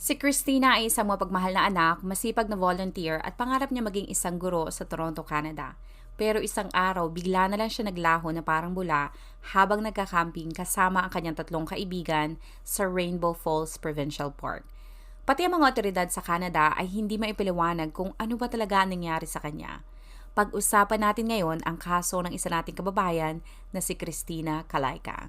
Si Christina ay isang mapagmahal na anak, masipag na volunteer at pangarap niya maging isang guro sa Toronto, Canada. Pero isang araw, bigla na lang siya naglaho na parang bula habang nagkakamping kasama ang kanyang tatlong kaibigan sa Rainbow Falls Provincial Park. Pati ang mga otoridad sa Canada ay hindi maipaliwanag kung ano ba talaga ang nangyari sa kanya. Pag-usapan natin ngayon ang kaso ng isa nating kababayan na si Christina Kalaika.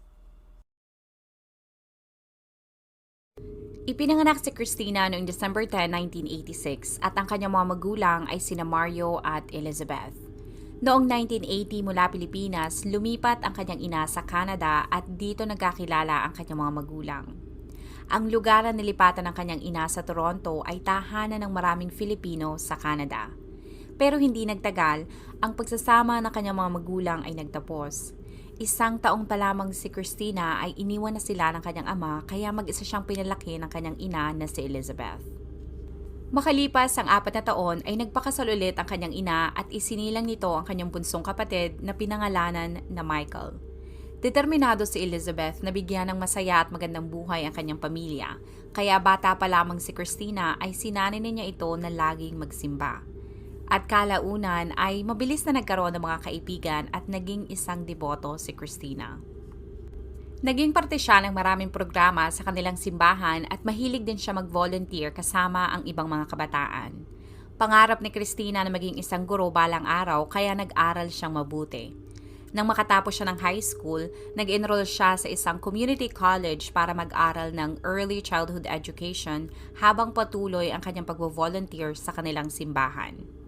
Ipinanganak si Christina noong December 10, 1986 at ang kanyang mga magulang ay sina Mario at Elizabeth. Noong 1980 mula Pilipinas, lumipat ang kanyang ina sa Canada at dito nagkakilala ang kanyang mga magulang. Ang lugar na nilipatan ng kanyang ina sa Toronto ay tahanan ng maraming Filipino sa Canada. Pero hindi nagtagal, ang pagsasama ng kanyang mga magulang ay nagtapos. Isang taong pa lamang si Christina ay iniwan na sila ng kanyang ama kaya mag-isa siyang pinalaki ng kanyang ina na si Elizabeth. Makalipas ang apat na taon ay nagpakasal ulit ang kanyang ina at isinilang nito ang kanyang bunsong kapatid na pinangalanan na Michael. Determinado si Elizabeth na bigyan ng masaya at magandang buhay ang kanyang pamilya, kaya bata pa lamang si Christina ay sinanay niya ito na laging magsimba. At kalaunan ay mabilis na nagkaroon ng mga kaibigan at naging isang deboto si Christina. Naging parte siya ng maraming programa sa kanilang simbahan at mahilig din siya mag-volunteer kasama ang ibang mga kabataan. Pangarap ni Christina na maging isang guro balang araw kaya nag-aral siyang mabuti. Nang makatapos siya ng high school, nag-enroll siya sa isang community college para mag-aral ng early childhood education habang patuloy ang kanyang pag-volunteer sa kanilang simbahan.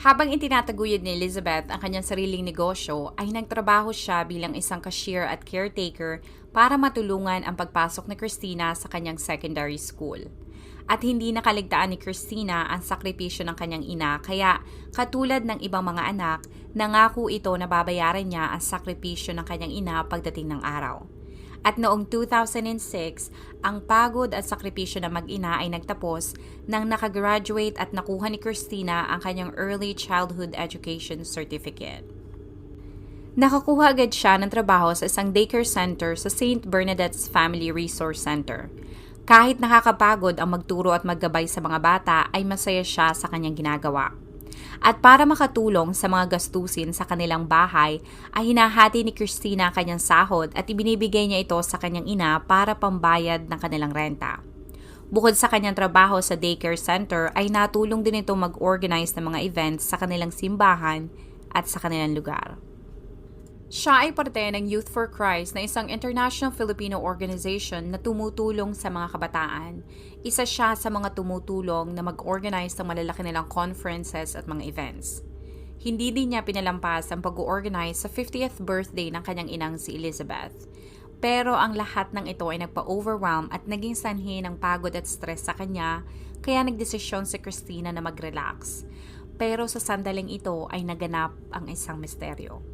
Habang itinataguyod ni Elizabeth ang kanyang sariling negosyo, ay nagtrabaho siya bilang isang cashier at caretaker para matulungan ang pagpasok ni Christina sa kanyang secondary school. At hindi nakaligtaan ni Christina ang sakripisyo ng kanyang ina kaya katulad ng ibang mga anak, nangako ito na babayaran niya ang sakripisyo ng kanyang ina pagdating ng araw. At noong 2006, ang pagod at sakripisyo ng mag-ina ay nagtapos nang nakagraduate at nakuha ni Christina ang kanyang Early Childhood Education Certificate. Nakakuha agad siya ng trabaho sa isang daycare center sa St. Bernadette's Family Resource Center. Kahit nakakapagod ang magturo at maggabay sa mga bata, ay masaya siya sa kanyang ginagawa. At para makatulong sa mga gastusin sa kanilang bahay, ay hinahati ni Christina kanyang sahod at ibinibigay niya ito sa kanyang ina para pambayad ng kanilang renta. Bukod sa kanyang trabaho sa daycare center, ay natulong din ito mag-organize ng mga events sa kanilang simbahan at sa kanilang lugar. Siya ay parte ng Youth for Christ na isang international Filipino organization na tumutulong sa mga kabataan. Isa siya sa mga tumutulong na mag-organize ng malalaki nilang conferences at mga events. Hindi din niya pinalampas ang pag-organize sa 50th birthday ng kanyang inang si Elizabeth. Pero ang lahat ng ito ay nagpa-overwhelm at naging sanhi ng pagod at stress sa kanya, kaya nagdesisyon si Christina na mag-relax. Pero sa sandaling ito ay naganap ang isang misteryo.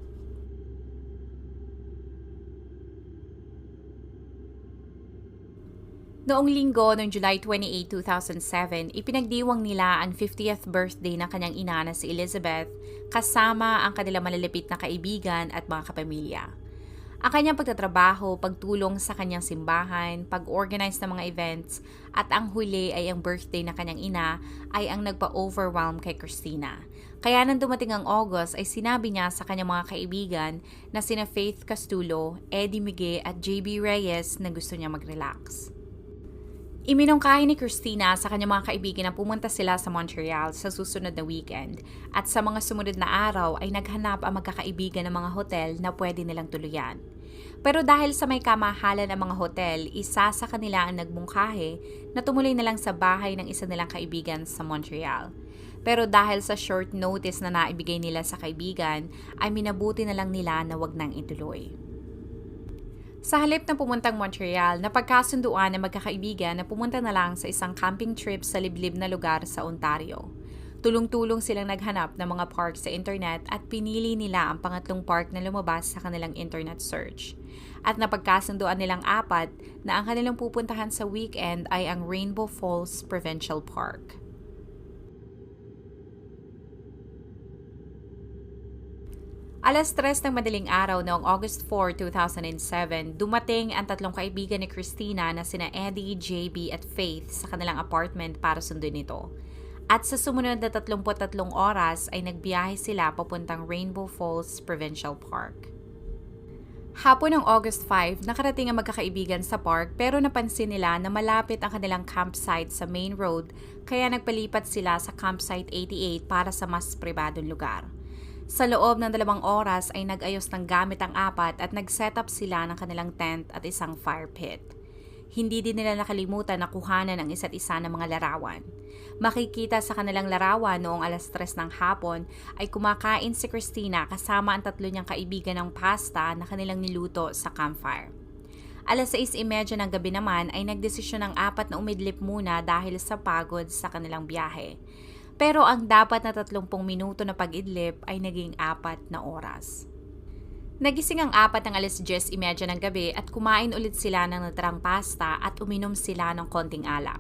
Noong linggo, noong July 28, 2007, ipinagdiwang nila ang 50th birthday ng kanyang ina na si Elizabeth kasama ang kanilang malalapit na kaibigan at mga kapamilya. Ang kanyang pagtatrabaho, pagtulong sa kanyang simbahan, pag-organize ng mga events, at ang huli ay ang birthday na kanyang ina ay ang nagpa-overwhelm kay Christina. Kaya nang dumating ang August ay sinabi niya sa kanyang mga kaibigan na sina Faith Castulo, Eddie Miguel at JB Reyes na gusto niya mag-relax. Iminungkahi ni Christina sa kanyang mga kaibigan na pumunta sila sa Montreal sa susunod na weekend at sa mga sumunod na araw ay naghanap ang magkakaibigan ng mga hotel na pwede nilang tuluyan. Pero dahil sa may kamahalan ng mga hotel, isa sa kanila ang nagmungkahi na tumuloy na lang sa bahay ng isa nilang kaibigan sa Montreal. Pero dahil sa short notice na naibigay nila sa kaibigan, ay minabuti na lang nila na wag nang ituloy. Sa halip na pumuntang Montreal, napagkasunduan ng magkakaibigan na pumunta na lang sa isang camping trip sa liblib na lugar sa Ontario. Tulong-tulong silang naghanap ng mga park sa internet at pinili nila ang pangatlong park na lumabas sa kanilang internet search. At napagkasunduan nilang apat na ang kanilang pupuntahan sa weekend ay ang Rainbow Falls Provincial Park. Alas 3 ng madaling araw noong August 4, 2007, dumating ang tatlong kaibigan ni Christina na sina Eddie, JB at Faith sa kanilang apartment para sundin ito. At sa sumunod na 33 oras ay nagbiyahe sila papuntang Rainbow Falls Provincial Park. Hapon ng August 5, nakarating ang magkakaibigan sa park pero napansin nila na malapit ang kanilang campsite sa main road kaya nagpalipat sila sa campsite 88 para sa mas pribadong lugar. Sa loob ng dalawang oras ay nag-ayos ng gamit ang apat at nag-set up sila ng kanilang tent at isang fire pit. Hindi din nila nakalimutan na kuhanan ang isa't isa ng mga larawan. Makikita sa kanilang larawan noong alas tres ng hapon ay kumakain si Christina kasama ang tatlo niyang kaibigan ng pasta na kanilang niluto sa campfire. Alas 6.30 ng gabi naman ay nagdesisyon ng apat na umidlip muna dahil sa pagod sa kanilang biyahe. Pero ang dapat na 30 minuto na pag-idlip ay naging apat na oras. Nagising ang apat ng alas 10.30 ng gabi at kumain ulit sila ng natarang pasta at uminom sila ng konting alak.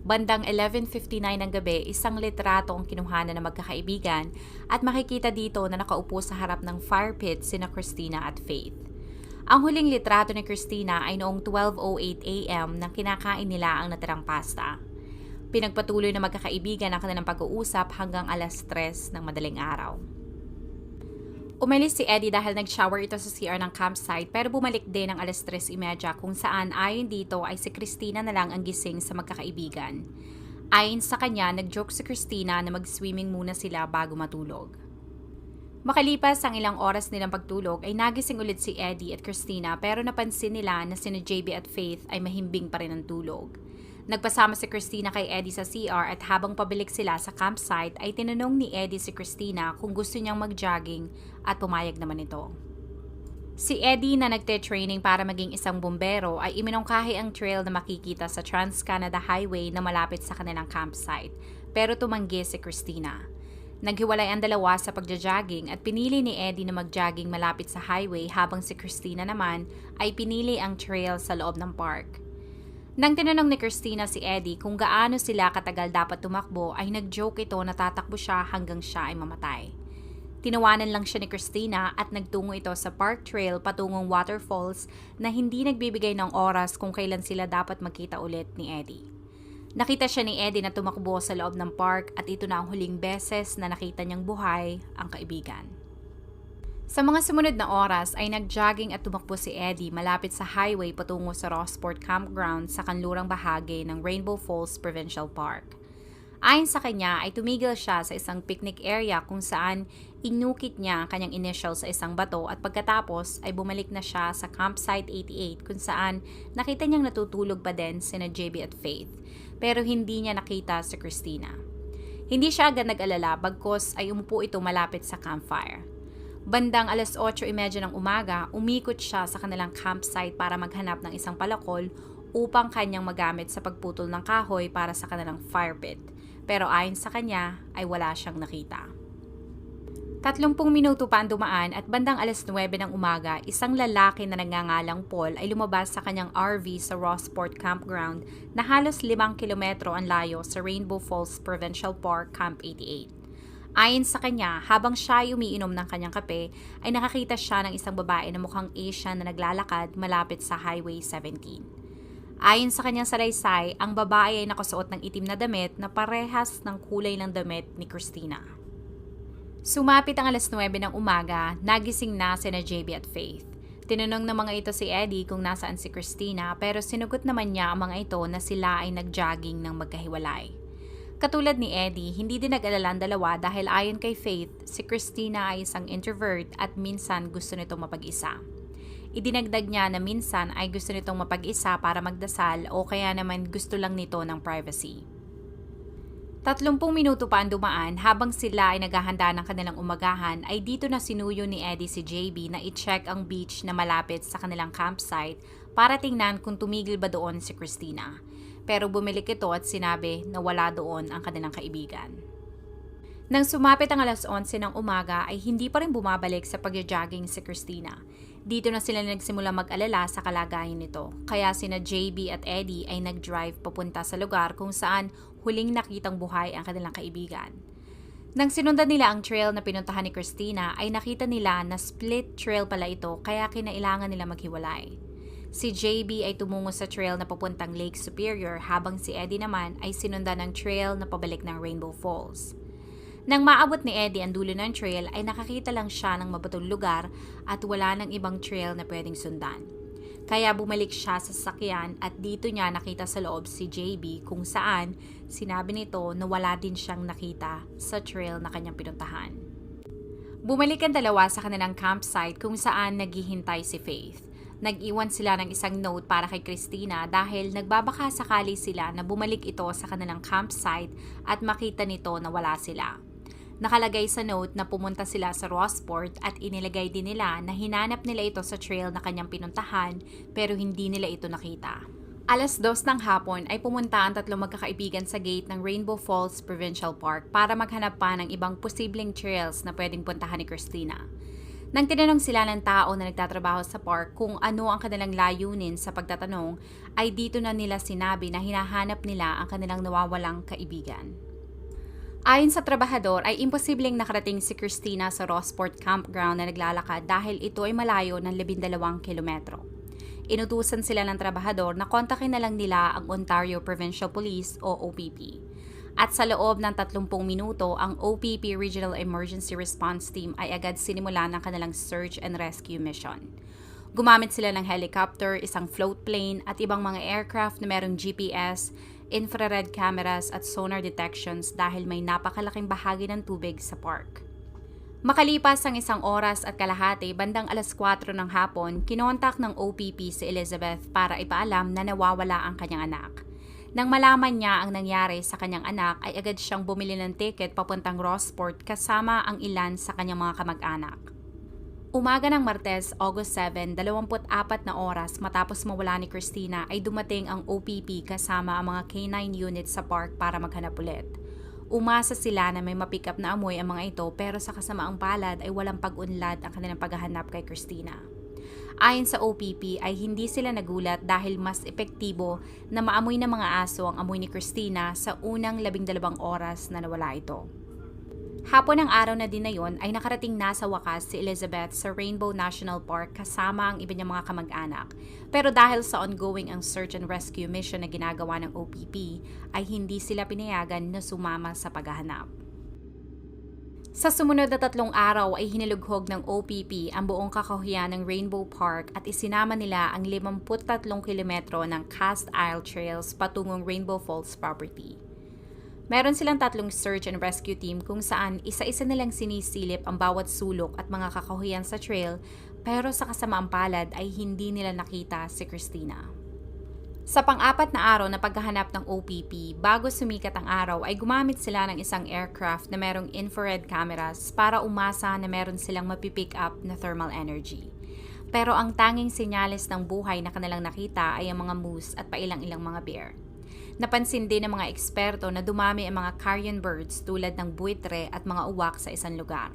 Bandang 11.59 ng gabi, isang litrato ang kinuhanan ng magkakaibigan at makikita dito na nakaupo sa harap ng fire pit sina Christina at Faith. Ang huling litrato ni Christina ay noong 12.08 a.m. nang kinakain nila ang natirang pasta. Pinagpatuloy na magkakaibigan ang kanilang pag-uusap hanggang alas 3 ng madaling araw. Umalis si Eddie dahil nag-shower ito sa CR ng campsite pero bumalik din ng alas 3.30 kung saan ayon dito ay si Christina na lang ang gising sa magkakaibigan. Ayon sa kanya, nag-joke si Christina na mag-swimming muna sila bago matulog. Makalipas ang ilang oras nilang pagtulog ay nagising ulit si Eddie at Christina pero napansin nila na sina JB at Faith ay mahimbing pa rin ang tulog. Nagpasama si Christina kay Eddie sa CR at habang pabalik sila sa campsite ay tinanong ni Eddie si Christina kung gusto niyang mag-jogging at pumayag naman ito. Si Eddie na nagte-training para maging isang bumbero ay iminungkahi ang trail na makikita sa Trans-Canada Highway na malapit sa kanilang campsite pero tumanggi si Christina. Naghiwalay ang dalawa sa pagja-jogging at pinili ni Eddie na mag-jogging malapit sa highway habang si Christina naman ay pinili ang trail sa loob ng park. Nang tinanong ni Christina si Eddie kung gaano sila katagal dapat tumakbo ay nag-joke ito na tatakbo siya hanggang siya ay mamatay. Tinawanan lang siya ni Christina at nagtungo ito sa park trail patungong waterfalls na hindi nagbibigay ng oras kung kailan sila dapat magkita ulit ni Eddie. Nakita siya ni Eddie na tumakbo sa loob ng park at ito na ang huling beses na nakita niyang buhay ang kaibigan. Sa mga sumunod na oras ay nag-jogging at tumakbo si Eddie malapit sa highway patungo sa Rossport Campground sa kanlurang bahagi ng Rainbow Falls Provincial Park. Ayon sa kanya ay tumigil siya sa isang picnic area kung saan inukit niya ang kanyang initial sa isang bato at pagkatapos ay bumalik na siya sa campsite 88 kung saan nakita niyang natutulog pa din sina JB at Faith pero hindi niya nakita si Christina. Hindi siya agad nag-alala bagkos ay umupo ito malapit sa campfire. Bandang alas 8.30 ng umaga, umikot siya sa kanilang campsite para maghanap ng isang palakol upang kanyang magamit sa pagputol ng kahoy para sa kanilang fire pit. Pero ayon sa kanya ay wala siyang nakita. Tatlumpung minuto pa ang dumaan at bandang alas 9 ng umaga, isang lalaki na nagngangalang Paul ay lumabas sa kanyang RV sa Rossport Campground na halos 5 kilometro ang layo sa Rainbow Falls Provincial Park Camp 88. Ayon sa kanya, habang siya ay umiinom ng kanyang kape, ay nakakita siya ng isang babae na mukhang Asian na naglalakad malapit sa Highway 17. Ayon sa kanyang salaysay, ang babae ay nakasuot ng itim na damit na parehas ng kulay ng damit ni Christina. Sumapit ang alas 9 ng umaga, nagising na sina JB at Faith. Tinanong ng mga ito si Eddie kung nasaan si Christina pero sinugot naman niya ang mga ito na sila ay nag-jogging ng magkahiwalay. Katulad ni Eddie, hindi din nag-alala dalawa dahil ayon kay Faith, si Christina ay isang introvert at minsan gusto nitong mapag-isa. Idinagdag niya na minsan ay gusto nitong mapag-isa para magdasal o kaya naman gusto lang nito ng privacy. Tatlumpung minuto pa ang dumaan habang sila ay naghahanda ng kanilang umagahan ay dito na sinuyo ni Eddie si JB na i-check ang beach na malapit sa kanilang campsite para tingnan kung tumigil ba doon si Christina pero bumilik ito at sinabi na wala doon ang kanilang kaibigan. Nang sumapit ang alas 11 ng umaga ay hindi pa rin bumabalik sa pagja-jogging si Christina. Dito na sila nagsimula mag-alala sa kalagayan nito. Kaya sina JB at Eddie ay nag-drive papunta sa lugar kung saan huling nakitang buhay ang kanilang kaibigan. Nang sinundan nila ang trail na pinuntahan ni Christina ay nakita nila na split trail pala ito kaya kinailangan nila maghiwalay. Si JB ay tumungo sa trail na papuntang Lake Superior habang si Eddie naman ay sinundan ng trail na pabalik ng Rainbow Falls. Nang maabot ni Eddie ang dulo ng trail ay nakakita lang siya ng mabatong lugar at wala ng ibang trail na pwedeng sundan. Kaya bumalik siya sa sasakyan at dito niya nakita sa loob si JB kung saan sinabi nito na wala din siyang nakita sa trail na kanyang pinuntahan. Bumalik ang dalawa sa kanilang campsite kung saan naghihintay si Faith. Nag-iwan sila ng isang note para kay Christina dahil nagbabaka sakali sila na bumalik ito sa kanilang campsite at makita nito na wala sila. Nakalagay sa note na pumunta sila sa Rossport at inilagay din nila na hinanap nila ito sa trail na kanyang pinuntahan pero hindi nila ito nakita. Alas dos ng hapon ay pumunta ang tatlong magkakaibigan sa gate ng Rainbow Falls Provincial Park para maghanap pa ng ibang posibleng trails na pwedeng puntahan ni Christina. Nang tinanong sila ng tao na nagtatrabaho sa park kung ano ang kanilang layunin sa pagtatanong, ay dito na nila sinabi na hinahanap nila ang kanilang nawawalang kaibigan. Ayon sa trabahador ay imposibleng nakarating si Christina sa Rossport Campground na naglalakad dahil ito ay malayo ng 12 kilometro. Inutusan sila ng trabahador na kontakin na lang nila ang Ontario Provincial Police o OPP. At sa loob ng 30 minuto, ang OPP Regional Emergency Response Team ay agad sinimula ng kanilang search and rescue mission. Gumamit sila ng helicopter, isang float plane at ibang mga aircraft na merong GPS, infrared cameras at sonar detections dahil may napakalaking bahagi ng tubig sa park. Makalipas ang isang oras at kalahati, bandang alas 4 ng hapon, kinontak ng OPP si Elizabeth para ipaalam na nawawala ang kanyang anak. Nang malaman niya ang nangyari sa kanyang anak, ay agad siyang bumili ng ticket papuntang Rossport kasama ang ilan sa kanyang mga kamag-anak. Umaga ng Martes, August 7, 24 na oras matapos mawala ni Christina ay dumating ang OPP kasama ang mga K9 units sa park para maghanap ulit. Umasa sila na may mapick up na amoy ang mga ito pero sa kasamaang palad ay walang pag-unlad ang kanilang paghahanap kay Christina. Ayon sa OPP ay hindi sila nagulat dahil mas epektibo na maamoy ng mga aso ang amoy ni Christina sa unang labing dalawang oras na nawala ito. Hapon ng araw na din na yon ay nakarating na sa wakas si Elizabeth sa Rainbow National Park kasama ang iba niyang mga kamag-anak. Pero dahil sa ongoing ang search and rescue mission na ginagawa ng OPP, ay hindi sila pinayagan na sumama sa paghahanap. Sa sumunod na tatlong araw ay hinilughog ng OPP ang buong kakahuyan ng Rainbow Park at isinama nila ang 53 kilometro ng Cast Isle Trails patungong Rainbow Falls property. Meron silang tatlong search and rescue team kung saan isa-isa nilang sinisilip ang bawat sulok at mga kakahuyan sa trail pero sa kasamaang palad ay hindi nila nakita si Christina. Sa pang-apat na araw na paghahanap ng OPP, bago sumikat ang araw ay gumamit sila ng isang aircraft na merong infrared cameras para umasa na meron silang mapipick up na thermal energy. Pero ang tanging senyales ng buhay na kanilang nakita ay ang mga moose at pailang-ilang mga bear. Napansin din ng mga eksperto na dumami ang mga carrion birds tulad ng buitre at mga uwak sa isang lugar.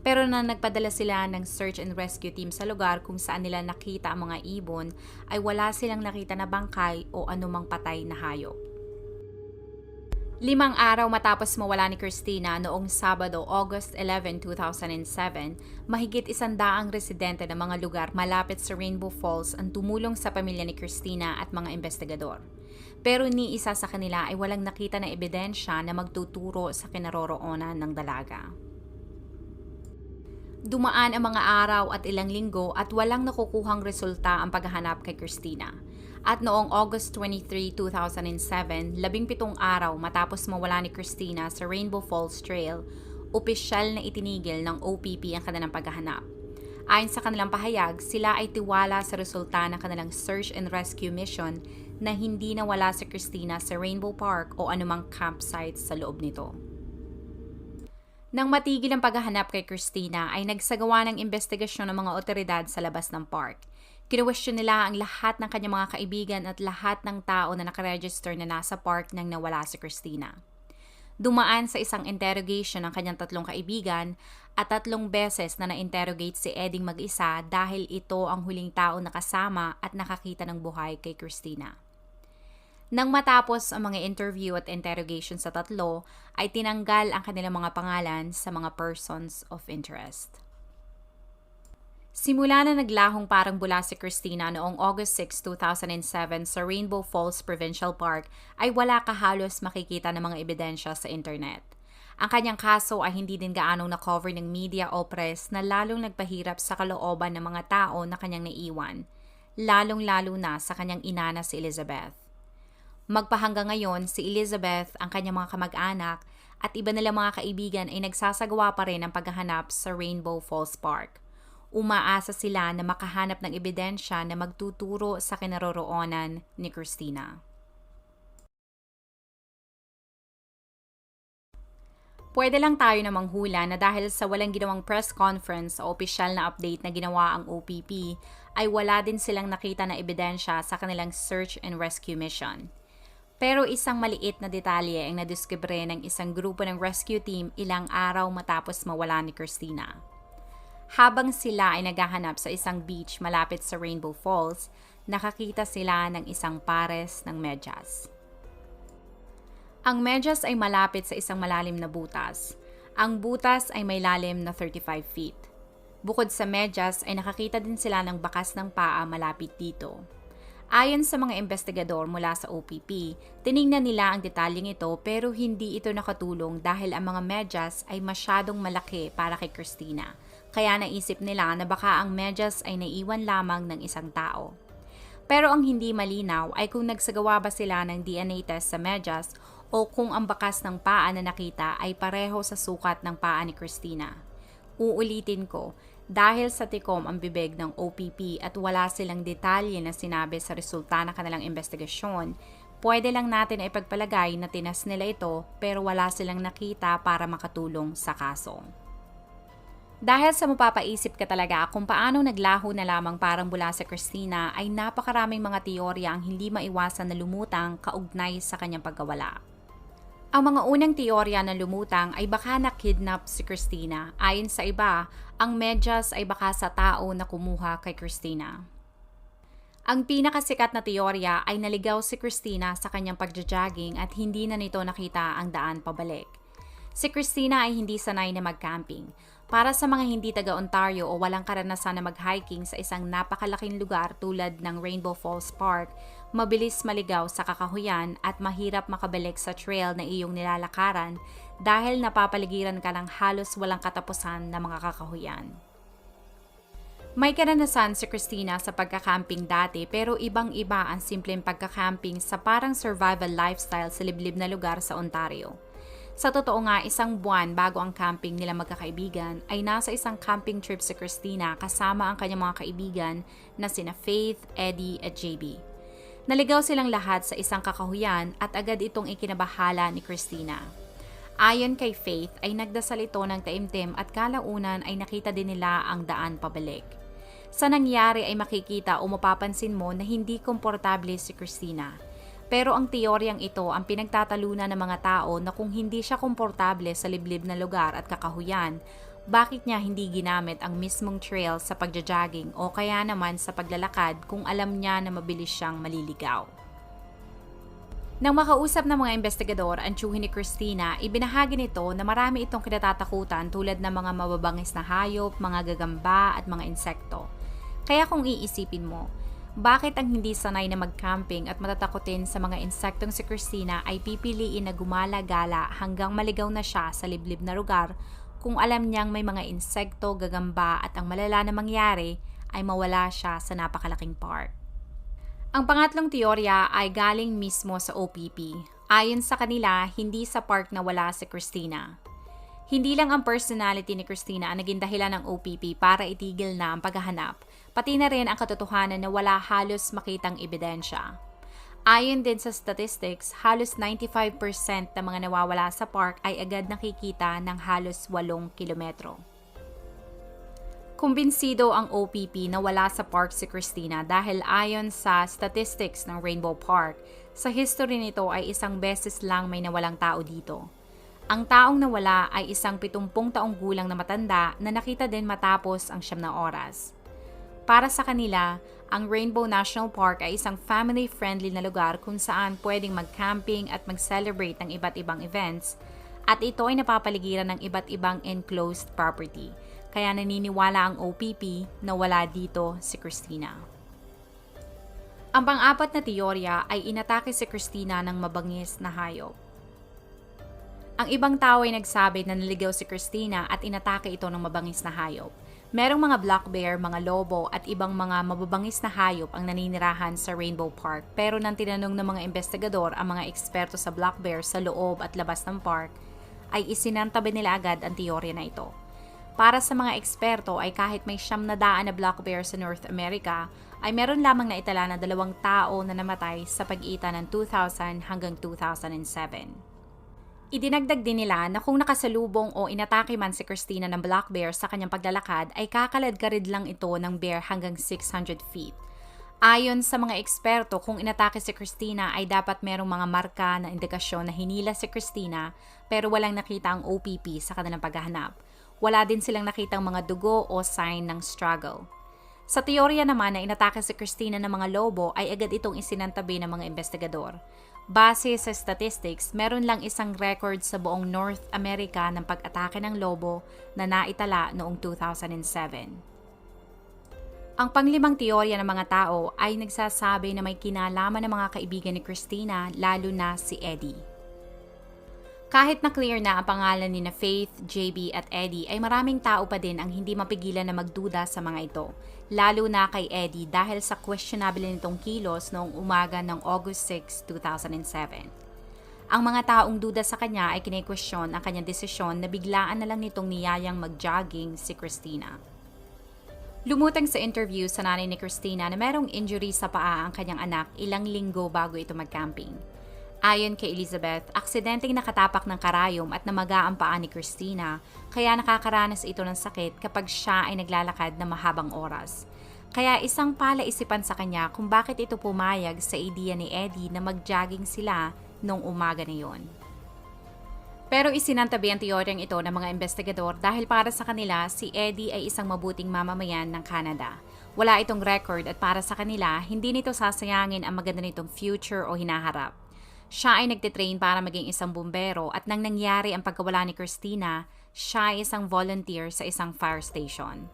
Pero nang nagpadala sila ng search and rescue team sa lugar kung saan nila nakita ang mga ibon, ay wala silang nakita na bangkay o anumang patay na hayop. Limang araw matapos mawala ni Christina noong Sabado, August 11, 2007, mahigit isandaang residente ng mga lugar malapit sa Rainbow Falls ang tumulong sa pamilya ni Christina at mga investigador. Pero ni isa sa kanila ay walang nakita na ebidensya na magtuturo sa kinaroroonan ng dalaga. Dumaan ang mga araw at ilang linggo at walang nakukuhang resulta ang paghahanap kay Christina. At noong August 23, 2007, labing pitong araw matapos mawala ni Christina sa Rainbow Falls Trail, opisyal na itinigil ng OPP ang kanilang paghahanap. Ayon sa kanilang pahayag, sila ay tiwala sa resulta ng kanilang search and rescue mission na hindi nawala si Christina sa Rainbow Park o anumang campsite sa loob nito. Nang matigil ang paghahanap kay Christina ay nagsagawa ng investigasyon ng mga otoridad sa labas ng park. Kinuwestiyon nila ang lahat ng kanyang mga kaibigan at lahat ng tao na nakaregister na nasa park nang nawala si Christina. Dumaan sa isang interrogation ng kanyang tatlong kaibigan at tatlong beses na na-interrogate si Edding mag-isa dahil ito ang huling tao nakasama at nakakita ng buhay kay Christina. Nang matapos ang mga interview at interrogation sa tatlo, ay tinanggal ang kanilang mga pangalan sa mga persons of interest. Simula na naglahong parang bula si Christina noong August 6, 2007 sa Rainbow Falls Provincial Park ay wala kahalos makikita ng mga ebidensya sa internet. Ang kanyang kaso ay hindi din gaanong na-cover ng media o press na lalong nagpahirap sa kalooban ng mga tao na kanyang naiwan, lalong-lalo na sa kanyang ina na si Elizabeth. Magpahanggang ngayon, si Elizabeth, ang kanyang mga kamag-anak, at iba nilang mga kaibigan ay nagsasagawa pa rin ng paghahanap sa Rainbow Falls Park umaasa sila na makahanap ng ebidensya na magtuturo sa kinaroroonan ni Christina. Pwede lang tayo na manghula na dahil sa walang ginawang press conference o opisyal na update na ginawa ang OPP, ay wala din silang nakita na ebidensya sa kanilang search and rescue mission. Pero isang maliit na detalye ang nadiskubre ng isang grupo ng rescue team ilang araw matapos mawala ni Christina. Habang sila ay naghahanap sa isang beach malapit sa Rainbow Falls, nakakita sila ng isang pares ng medyas. Ang medyas ay malapit sa isang malalim na butas. Ang butas ay may lalim na 35 feet. Bukod sa medyas ay nakakita din sila ng bakas ng paa malapit dito. Ayon sa mga investigador mula sa OPP, tiningnan nila ang detalyeng ito pero hindi ito nakatulong dahil ang mga medyas ay masyadong malaki para kay Christina kaya naisip nila na baka ang medyas ay naiwan lamang ng isang tao. Pero ang hindi malinaw ay kung nagsagawa ba sila ng DNA test sa medyas o kung ang bakas ng paa na nakita ay pareho sa sukat ng paa ni Christina. Uulitin ko, dahil sa tikom ang bibig ng OPP at wala silang detalye na sinabi sa resulta ng kanilang investigasyon, pwede lang natin ipagpalagay na tinas nila ito pero wala silang nakita para makatulong sa kaso. Dahil sa mapapaisip ka talaga kung paano naglaho na lamang parang bula sa Christina ay napakaraming mga teorya ang hindi maiwasan na lumutang kaugnay sa kanyang pagkawala. Ang mga unang teorya na lumutang ay baka na-kidnap si Christina. Ayon sa iba, ang medyas ay baka sa tao na kumuha kay Christina. Ang pinakasikat na teorya ay naligaw si Christina sa kanyang pagja-jogging at hindi na nito nakita ang daan pabalik. Si Christina ay hindi sanay na mag-camping. Para sa mga hindi taga Ontario o walang karanasan na mag-hiking sa isang napakalaking lugar tulad ng Rainbow Falls Park, mabilis maligaw sa kakahuyan at mahirap makabalik sa trail na iyong nilalakaran dahil napapaligiran ka ng halos walang katapusan na mga kakahuyan. May karanasan si Christina sa pagkakamping dati pero ibang-iba ang simpleng pagkakamping sa parang survival lifestyle sa liblib na lugar sa Ontario. Sa totoo nga, isang buwan bago ang camping nila magkakaibigan, ay nasa isang camping trip si Christina kasama ang kanyang mga kaibigan na sina Faith, Eddie at JB. Naligaw silang lahat sa isang kakahuyan at agad itong ikinabahala ni Christina. Ayon kay Faith ay nagdasal ito ng taimtim at kalaunan ay nakita din nila ang daan pabalik. Sa nangyari ay makikita o mapapansin mo na hindi komportable si Christina pero ang teoryang ito ang pinagtatalunan ng mga tao na kung hindi siya komportable sa liblib na lugar at kakahuyan, bakit niya hindi ginamit ang mismong trail sa pagja-jogging o kaya naman sa paglalakad kung alam niya na mabilis siyang maliligaw. Nang makausap ng mga investigador ang tsuhin ni Christina, ibinahagi nito na marami itong kinatatakutan tulad ng mga mababangis na hayop, mga gagamba at mga insekto. Kaya kung iisipin mo, bakit ang hindi sanay na mag-camping at matatakotin sa mga insektong si Christina ay pipiliin na gumala-gala hanggang maligaw na siya sa liblib na lugar kung alam niyang may mga insekto, gagamba at ang malala na mangyari ay mawala siya sa napakalaking park. Ang pangatlong teorya ay galing mismo sa OPP. Ayon sa kanila, hindi sa park na wala si Christina. Hindi lang ang personality ni Christina ang naging dahilan ng OPP para itigil na ang paghahanap, pati na rin ang katotohanan na wala halos makitang ebidensya. Ayon din sa statistics, halos 95% ng mga nawawala sa park ay agad nakikita ng halos 8 kilometro. Kumbinsido ang OPP na wala sa park si Christina dahil ayon sa statistics ng Rainbow Park, sa history nito ay isang beses lang may nawalang tao dito. Ang taong nawala ay isang 70 taong gulang na matanda na nakita din matapos ang siyam na oras. Para sa kanila, ang Rainbow National Park ay isang family-friendly na lugar kung saan pwedeng mag-camping at mag-celebrate ng iba't ibang events at ito ay napapaligiran ng iba't ibang enclosed property. Kaya naniniwala ang OPP na wala dito si Christina. Ang pang-apat na teorya ay inatake si Christina ng mabangis na hayop. Ang ibang tao ay nagsabi na naligaw si Christina at inatake ito ng mabangis na hayop. Merong mga black bear, mga lobo at ibang mga mababangis na hayop ang naninirahan sa Rainbow Park pero nang tinanong ng mga investigador ang mga eksperto sa black bear sa loob at labas ng park, ay isinantabi nila agad ang teorya na ito. Para sa mga eksperto ay kahit may siyam na daan na black bear sa North America, ay meron lamang na itala na dalawang tao na namatay sa pag-iita ng 2000 hanggang 2007. Idinagdag din nila na kung nakasalubong o inatake man si Christina ng black bear sa kanyang paglalakad ay kakalad-karid lang ito ng bear hanggang 600 feet. Ayon sa mga eksperto, kung inatake si Christina ay dapat merong mga marka na indikasyon na hinila si Christina pero walang nakita ang OPP sa kanilang paghahanap. Wala din silang nakitang mga dugo o sign ng struggle. Sa teorya naman na inatake si Christina ng mga lobo ay agad itong isinantabi ng mga investigador. Base sa statistics, meron lang isang record sa buong North America ng pag-atake ng lobo na naitala noong 2007. Ang panglimang teorya ng mga tao ay nagsasabi na may kinalaman ng mga kaibigan ni Christina lalo na si Eddie. Kahit na clear na ang pangalan ni na Faith, JB at Eddie ay maraming tao pa din ang hindi mapigilan na magduda sa mga ito, lalo na kay Eddie dahil sa questionable nitong kilos noong umaga ng August 6, 2007. Ang mga taong duda sa kanya ay kine-question ang kanyang desisyon na biglaan na lang nitong niyayang mag-jogging si Christina. Lumutang sa interview sa nanay ni Christina na merong injury sa paa ang kanyang anak ilang linggo bago ito mag-camping. Ayon kay Elizabeth, aksidenteng nakatapak ng karayom at namaga ang paa ni Christina, kaya nakakaranas ito ng sakit kapag siya ay naglalakad na mahabang oras. Kaya isang palaisipan sa kanya kung bakit ito pumayag sa ideya ni Eddie na mag-jogging sila nung umaga na yon. Pero isinantabi ang teoryang ito ng mga investigador dahil para sa kanila si Eddie ay isang mabuting mamamayan ng Canada. Wala itong record at para sa kanila, hindi nito sasayangin ang maganda nitong future o hinaharap. Siya ay nagtitrain para maging isang bumbero at nang nangyari ang pagkawala ni Christina, siya ay isang volunteer sa isang fire station.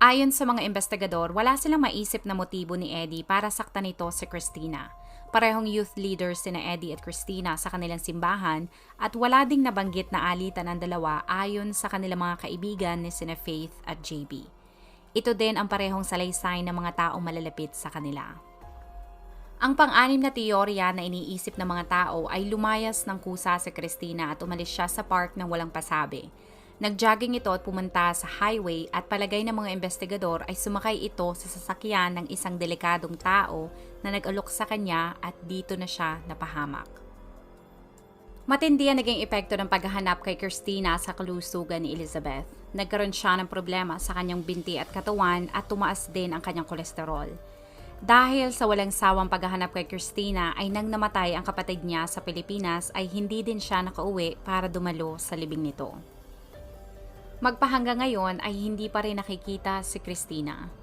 Ayon sa mga investigador, wala silang maisip na motibo ni Eddie para saktan nito si Christina. Parehong youth leaders sina Eddie at Christina sa kanilang simbahan at wala ding nabanggit na alitan ang dalawa ayon sa kanilang mga kaibigan ni sina Faith at JB. Ito din ang parehong salaysay ng mga taong malalapit sa kanila. Ang pang-anim na teorya na iniisip ng mga tao ay lumayas ng kusa si Christina at umalis siya sa park ng walang pasabi. Nagjogging ito at pumunta sa highway at palagay ng mga investigador ay sumakay ito sa sasakyan ng isang delikadong tao na nag-alok sa kanya at dito na siya napahamak. Matindi ang naging epekto ng paghahanap kay Christina sa kalusugan ni Elizabeth. Nagkaroon siya ng problema sa kanyang binti at katawan at tumaas din ang kanyang kolesterol. Dahil sa walang sawang paghahanap kay Christina ay nang namatay ang kapatid niya sa Pilipinas ay hindi din siya nakauwi para dumalo sa libing nito. Magpahangga ngayon ay hindi pa rin nakikita si Christina.